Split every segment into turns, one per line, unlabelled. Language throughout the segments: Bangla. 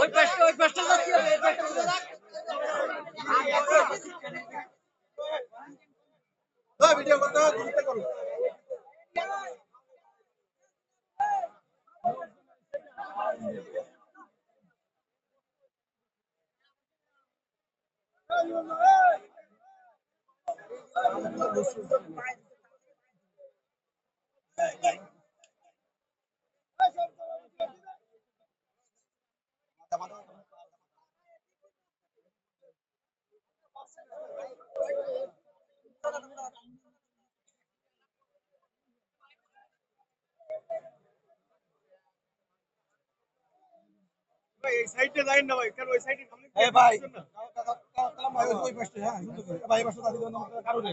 ওই পাশটা ওই আমি, এই পাশটা বুঝে যাক।
এই সাইডে যাই না ভাই
ভাই কালাম ভাই ওই পাশে হ্যাঁ ভাই পাশে কারণে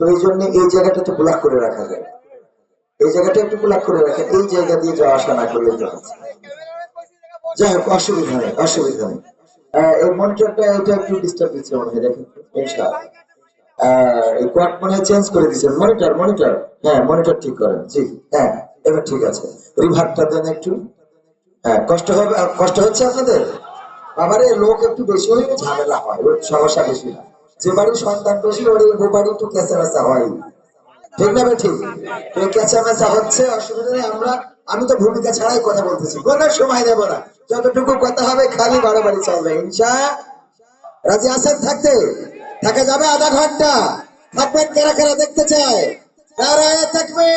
এই
জন্য এই জায়গাটা ব্লক করে রাখা যায়। এই জায়গাটা একটু ব্লক করে রাখা, এই জায়গা দিয়ে যাওয়া আসা না করলে যাই অসুবিধা নেই অসুবিধা নেই। এই মনিটরটা এটা একটু ডিস্টার্ব কোয়াড মনে চেঞ্জ করে দিচ্ছেন মনিটর মনিটর হ্যাঁ মনিটর ঠিক করেন। জি হ্যাঁ এবার ঠিক আছে। রিভারটা দেন একটু। হ্যাঁ কষ্ট হবে কষ্ট হচ্ছে আপনাদের? বাবারে, লোক একটু বেশি হলে ঝামেলা হয় সমস্যা বেশি না। যে বাড়ির সন্তান বেশি, ওর ও বাড়ি একটু কেঁচা মেচা হয়। ঠিক না ঠিক? তো কেঁচা মেচা হচ্ছে, অসুবিধা নেই, আমরা, আমি তো ভূমিকা ছাড়াই কথা বলতেছি। কোনো সময় দেবো না। যতটুকু কথা হবে, খালি বাড়াবাড়ি চলবে। ইনশা, রাজি আছেন থাকতে? থাকা যাবে আধা ঘণ্টা। থাকবেন কারা কারা দেখতে চায়? নারায় থাকবে।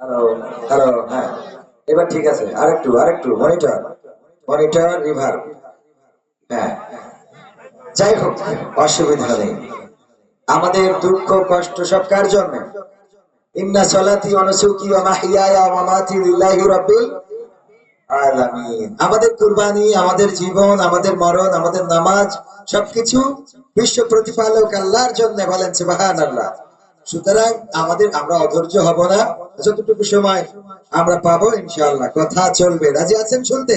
হ্যালো হ্যালো হ্যাঁ এবার ঠিক আছে, আরেকটু আরেকটু মনিটর মনিটর রিভার হ্যাঁ। যাই হোক, অসুবিধা নেই। আমাদের দুঃখ, কষ্ট সব কার জন্য? আমাদের কুরবানি, আমাদের জীবন, আমাদের মরণ, আমাদের নামাজ, সবকিছু বিশ্ব প্রতিপালক আল্লাহর জন্য বলেন সুবহানাল্লাহ। সুতরাং আমাদের, আমরা অধৈর্য হব না। যতটুকু সময় আমরা পাবো ইনশাল্লাহ কথা চলবে। রাজি আছেন শুনতে?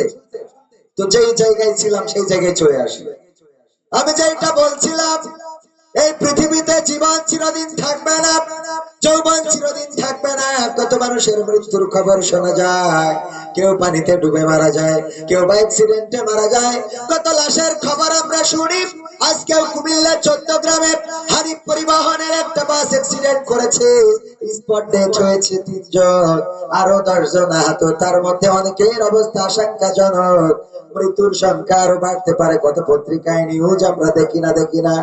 তো যেই জায়গায় ছিলাম, সেই জায়গায় চলে আসি। আমি যেটা বলছিলাম, এই পৃথিবীতে জীবন চিরদিন থাকবে না। যৌবন চিরদিন থাকবে না। কত মানুষের মৃত্যুর খবর শোনা যায়। কেউ পানিতে ডুবে মারা যায়, কেউ বা অ্যাক্সিডেন্টে মারা যায়। কত লাশের খবর আমরা শুনি। আজকেও কুমিল্লা চোদ্দ গ্রামে হানিফ পরিবহনের একটা বাস অ্যাক্সিডেন্ট করেছে। স্পট ডেথ হয়েছে তিনজন, আরও দশজন আহত। তার মধ্যে অনেকের অবস্থা আশঙ্কাজনক। মৃত্যুর সংখ্যা আরও বাড়তে পারে। কত পত্রিকায় নিউজ আমরা দেখি না দেখি না।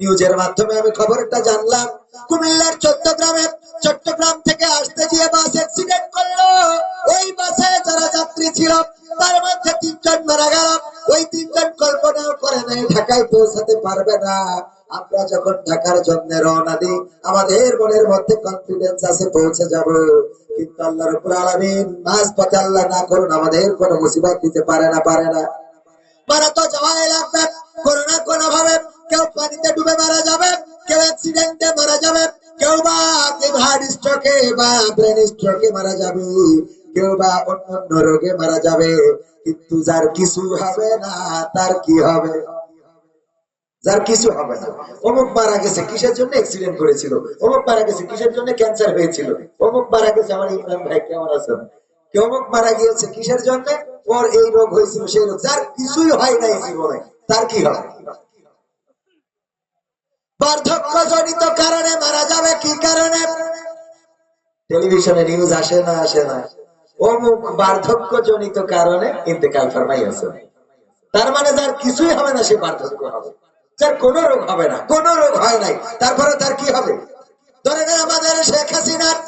নিউজের মাধ্যমে আমি খবরটা জানলাম। কুমিল্লার চট্টগ্রামে চট্টগ্রাম থেকে আসতে গিয়ে বাস অ্যাক্সিডেন্ট করল। ওই বাসে যারা যাত্রী ছিল, তার মধ্যে তিনজন মারা গেল। ওই তিনজন কল্পনাও করে নাই, ঢাকায় পৌঁছাতে পারবে না। আমরা যখন ঢাকার জন্য রওনা দিই, আমাদের মনের মধ্যে কনফিডেন্স আছে, পৌঁছে যাব। কিন্তু আল্লাহ রব্বুল আলামিন মাঝ পথে আল্লাহ না করুন, আমাদের কোনো মুসিবত দিতে পারে না পারে না। মারা তো যাওয়াই লাগবে। অ্যাক্সিডেন্টে মারা যাবে। কেউ বা হার্ট স্ট্রোকে বা ব্রেন স্ট্রোকে মারা যাবে। কেউ বা অন্য অন্য রোগে মারা যাবে। কিন্তু যার কিছু হবে না, তার কি হবে? যার কিছু হবে না। অমুক মারা গেছে, কিসের জন্য অ্যাক্সিডেন্ট করেছিল? অমুক মারা গেছে, কিসের জন্য ক্যান্সার হয়েছিল? অমুক মারা গেছে, আমার ইমরান ভাই কেমন আছেন? অমুক মারা গিয়েছে, কিসের জন্য? ওর এই রোগ হয়েছিল, সেই রোগ। যার কিছুই হয় নাই জীবনে, তার কি হবে? বার্ধক্য জনিত কারণে মারা যাবে, কি কারণে? টেলিভিশনে নিউজ আসে না আসে না। অমুক বার্ধক্য জনিত কারণে ইন্তেকাল ফরমাইয়াছে তার মানে যার কিছুই হবে না, সে বার্ধক্য হবে। যার কোনো রোগ হবে না, কোনো রোগ হয় নাই। তারপরে তার কি হবে? ধরে আমাদের শেখ হাসিনার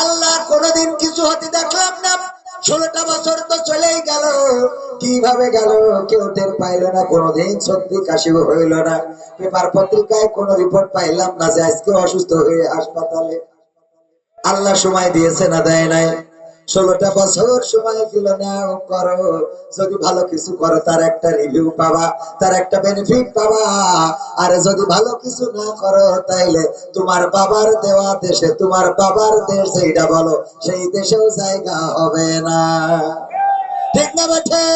আল্লাহ কোনোদিন কিছু হতে দেখলাম না। ষোলোটা বছর তো চলেই গেল। কীভাবে গেল কেউ টের পাইল না, কোনোদিন সত্যি কাশি হইল না। পেপার পত্রিকায় কোনো রিপোর্ট পাইলাম না যে আজকে অসুস্থ হয়ে হাসপাতালে। আল্লাহ সময় দিয়েছে না দেয় নাই। ষোলোটা বছর সময় দিল না করো। যদি ভালো কিছু করো, তার একটা রিভিউ পাবা, তার একটা বেনিফিট পাবা। আর যদি ভালো কিছু না করো, তাইলে তোমার বাবার দেওয়া দেশে, তোমার বাবার দেশ যেটা বলো, সেই দেশেও জায়গা হবে না। ঠিক না বেঠে